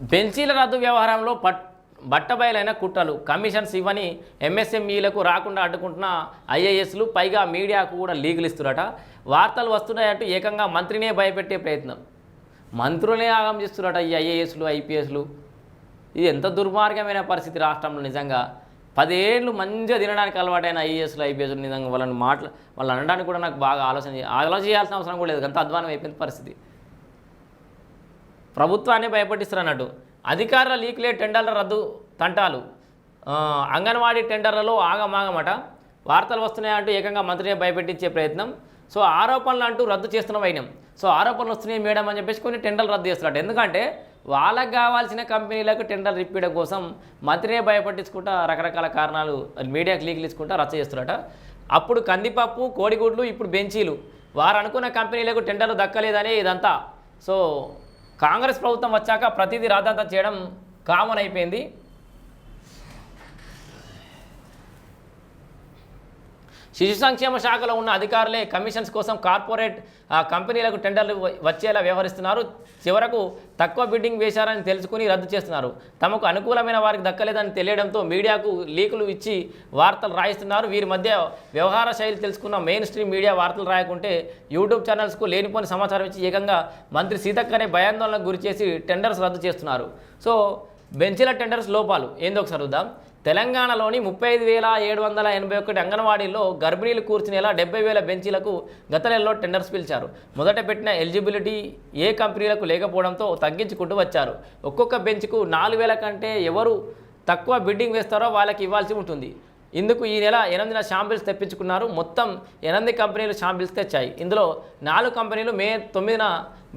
బెంచీల రద్దు వ్యవహారంలో పట్ బట్టబయలైన కుట్రలు కమిషన్స్ ఇవ్వని ఎంఎస్ఎంఈలకు రాకుండా అడ్డుకుంటున్న ఐఏఎస్లు పైగా మీడియాకు కూడా లీగులు ఇస్తున్నారట. వార్తలు వస్తున్నాయంటూ ఏకంగా మంత్రినే భయపెట్టే ప్రయత్నం. మంత్రులనే ఆగం చేస్తున్నారట ఈ ఐఏఎస్లు ఐపీఎస్లు. ఇది ఎంత దుర్మార్గమైన పరిస్థితి రాష్ట్రంలో నిజంగా. పదేళ్ళు మంచిగా తినడానికి అలవాటైన ఐఏఎస్లు ఐపీఎస్లు నిజంగా వాళ్ళని మాట్లా వాళ్ళు అనడానికి కూడా నాకు బాగా ఆలోచన ఆలోచించాల్సిన ఆలోచన చేయాల్సిన అవసరం కూడా లేదు. అంత అధ్వానం అయిపోయింది పరిస్థితి. ప్రభుత్వాన్ని భయపడిస్తారు అన్నట్టు అధికారుల లీకులే టెండర్ల రద్దు తంటాలు. అంగన్వాడీ టెండర్లలో ఆగమాగమట. వార్తలు వస్తున్నాయంటూ ఏకంగా మంత్రిని భయపెట్టించే ప్రయత్నం. సో ఆరోపణలు అంటూ రద్దు చేస్తున్న వైనం. సో ఆరోపణలు వస్తున్నాయి మేడం అని చెప్పేసి కొన్ని టెండర్లు రద్దు చేస్తున్నాడు ఎందుకంటే వాళ్ళకు కావాల్సిన కంపెనీలకు టెండర్ ఇప్పించడం కోసం మంత్రినే భయపట్టించుకుంటా రకరకాల కారణాలు మీడియాకి లీకులు ఇచ్చుకుంటా రచ్చ చేస్తున్నారట అప్పుడు కందిపప్పు కోడిగుడ్లు ఇప్పుడు బెంచీలు. వారు అనుకున్న కంపెనీలకు టెండర్లు దక్కలేదని ఇదంతా. సో కాంగ్రెస్ ప్రభుత్వం వచ్చాక ప్రతిదీ రాద్ధాంతం చేయడం కామన్ అయిపోయింది. శిశు సంక్షేమ శాఖలో ఉన్న అధికారులే కమిషన్స్ కోసం కార్పొరేట్ కంపెనీలకు టెండర్లు వచ్చేలా వ్యవహరిస్తున్నారు. చివరకు తక్కువ బిడ్డింగ్ వేశారని తెలుసుకుని రద్దు చేస్తున్నారు. తమకు అనుకూలమైన వారికి దక్కలేదని తెలియడంతో మీడియాకు లీకులు ఇచ్చి వార్తలు రాయిస్తున్నారు. వీరి మధ్య వ్యవహార శైలి తెలుసుకున్న మెయిన్ స్ట్రీమ్ మీడియా వార్తలు రాయకుంటే యూట్యూబ్ ఛానల్స్కు లేనిపోని సమాచారం ఇచ్చి ఏకంగా మంత్రి సీతక్కనే భయాందోళనకు గురిచేసి టెండర్స్ రద్దు చేస్తున్నారు. సో బెంచీల టెండర్స్ లోపాలు. ఏందో ఒకసారి చూద్దాం. తెలంగాణలోని ముప్పై ఐదు వేల ఏడు వందల ఎనభై ఒకటి అంగన్వాడీల్లో గర్భిణీలు కూర్చునేలా డెబ్బై వేల బెంచీలకు గత నెలలో టెండర్స్ పిలిచారు. మొదట పెట్టిన ఎలిజిబిలిటీ ఏ కంపెనీలకు లేకపోవడంతో తగ్గించుకుంటూ వచ్చారు. ఒక్కొక్క బెంచ్కు నాలుగు వేల కంటే ఎవరు తక్కువ బిడ్డింగ్ వేస్తారో వాళ్ళకి ఇవ్వాల్సి ఉంటుంది. ఇందుకు ఈ నెల ఎనిమిదిన షాంపిల్స్ తెప్పించుకున్నారు. మొత్తం ఎనిమిది కంపెనీలు షాంపిల్స్ తెచ్చాయి. ఇందులో నాలుగు కంపెనీలు మే తొమ్మిదిన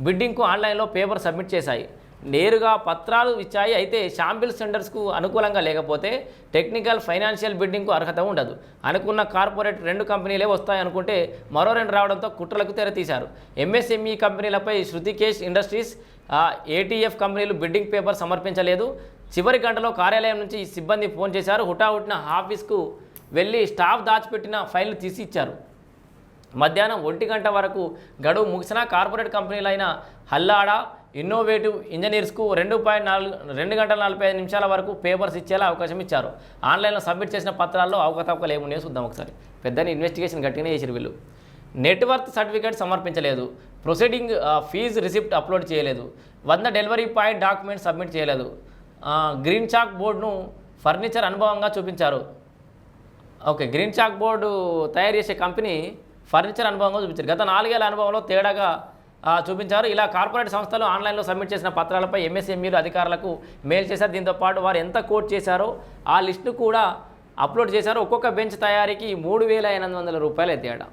బిడ్డింగ్కు ఆన్లైన్లో పేపర్ సబ్మిట్ చేశాయి. నేరుగా పత్రాలు ఇచ్చాయి. అయితే షాంపిల్ సెంటర్స్కు అనుకూలంగా లేకపోతే టెక్నికల్ ఫైనాన్షియల్ బిడ్డింగ్కు అర్హత ఉండదు. అనుకున్న కార్పొరేట్ రెండు కంపెనీలే వస్తాయి అనుకుంటే మరో రెండు రావడంతో కుట్రలకు తెరతీశారు ఎంఎస్ఎంఈ కంపెనీలపై శృతికేష్ ఇండస్ట్రీస్ ఏటీఎఫ్ కంపెనీలు బిడ్డింగ్ పేపర్ సమర్పించలేదు. చివరి గంటలో కార్యాలయం నుంచి సిబ్బంది ఫోన్ చేశారు. హుటాహుటిన ఆఫీస్కు వెళ్ళి స్టాఫ్ దాచిపెట్టిన ఫైల్ను తీసి ఇచ్చారు మధ్యాహ్నం ఒంటి గంట వరకు గడువు ముగిసిన కార్పొరేట్ కంపెనీలైన హల్లాడా ఇన్నోవేటివ్ ఇంజనీర్స్కు రెండు పాయింట్ నాలుగు రెండు గంటల నలభై ఐదు నిమిషాల వరకు పేపర్స్ ఇచ్చేలా అవకాశం ఇచ్చారు. ఆన్లైన్లో సబ్మిట్ చేసిన పత్రాల్లో అవకతవకలు ఏమున్నాయో చూద్దాం ఒకసారి. పెద్దని ఇన్వెస్టిగేషన్ గట్టిగానే చేసిన వీళ్ళు. నెట్వర్క్ సర్టిఫికేట్ సమర్పించలేదు. ప్రొసీడింగ్ ఫీజు రిసిప్ట్ అప్లోడ్ చేయలేదు. వంద డెలివరీ పాయింట్ డాక్యుమెంట్ సబ్మిట్ చేయలేదు. గ్రీన్ చాక్ బోర్డును ఫర్నిచర్ అనుభవంగా చూపించారు. ఓకే గ్రీన్ చాక్ బోర్డు తయారు చేసే కంపెనీ ఫర్నిచర్ అనుభవంగా చూపించారు. గత నాలుగేళ్ళ అనుభవంలో తేడాగా చూపించారు. ఇలా కార్పొరేట్ సంస్థలు ఆన్లైన్లో సబ్మిట్ చేసిన పత్రాలపై ఎంఎస్ఎంఈలు అధికారులకు మెయిల్ చేశారు. దీంతో పాటు వారు ఎంత కోట్ చేశారో ఆ లిస్టు కూడా అప్లోడ్ చేశారు. ఒక్కొక్క బెంచ్ తయారీకి మూడు వేల ఎనిమిది వందల రూపాయలు తేడా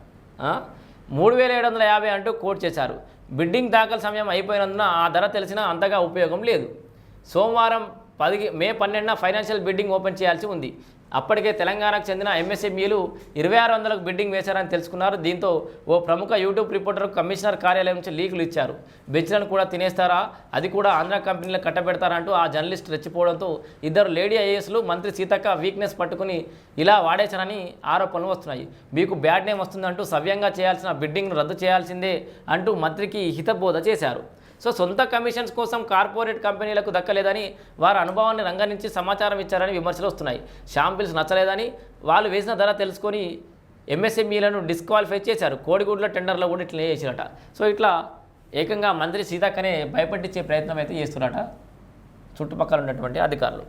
మూడు వేల ఏడు వందల యాభై అంటూ కోట్ చేశారు. బిడ్డింగ్ దాఖలు సమయం అయిపోయినందున ఆ ధర తెలిసినా అంతగా ఉపయోగం లేదు. సోమవారం పది మే పన్నెండున ఫైనాన్షియల్ బిడ్డింగ్ ఓపెన్ చేయాల్సి ఉంది. అప్పటికే తెలంగాణకు చెందిన ఎంఎస్ఎంఈలు ఇరవై ఆరు వందలకు బిడ్డింగ్ వేశారని తెలుసుకున్నారు. దీంతో ఓ ప్రముఖ యూట్యూబ్ రిపోర్టర్ కమిషనర్ కార్యాలయం నుంచి లీకులు ఇచ్చారు. బెంచ్లను కూడా తినేస్తారా? అది కూడా ఆంధ్ర కంపెనీలకు కట్టబెడతారంటూ ఆ జర్నలిస్ట్ రెచ్చిపోవడంతో ఇద్దరు లేడీ ఐఏఎస్లు మంత్రి సీతక్క వీక్నెస్ పట్టుకుని ఇలా వాడేశారని ఆరోపణలు వస్తున్నాయి. మీకు బ్యాడ్ నేమ్ వస్తుందంటూ సవ్యంగా చేయాల్సిన బిడ్డింగ్ను రద్దు చేయాల్సిందే అంటూ మంత్రికి హితబోధ చేశారు. సో సొంత కమిషన్స్ కోసం కార్పొరేట్ కంపెనీలకు దక్కలేదని వారి అనుభవాన్ని రంగరించి సమాచారం ఇచ్చారని విమర్శలు వస్తున్నాయి. షాంపిల్స్ నచ్చలేదని వాళ్ళు వేసిన ధర తెలుసుకొని ఎంఎస్ఎంఈలను డిస్క్వాలిఫై చేశారు. కోడిగుడ్ల టెండర్లో కూడా ఇట్లా చేసిరట సో ఇట్లా ఏకంగా మంత్రి సీతాకనే భయపట్టించే ప్రయత్నం అయితే చేస్తున్నారట. చుట్టుపక్కల ఉన్నటువంటి అధికారులు.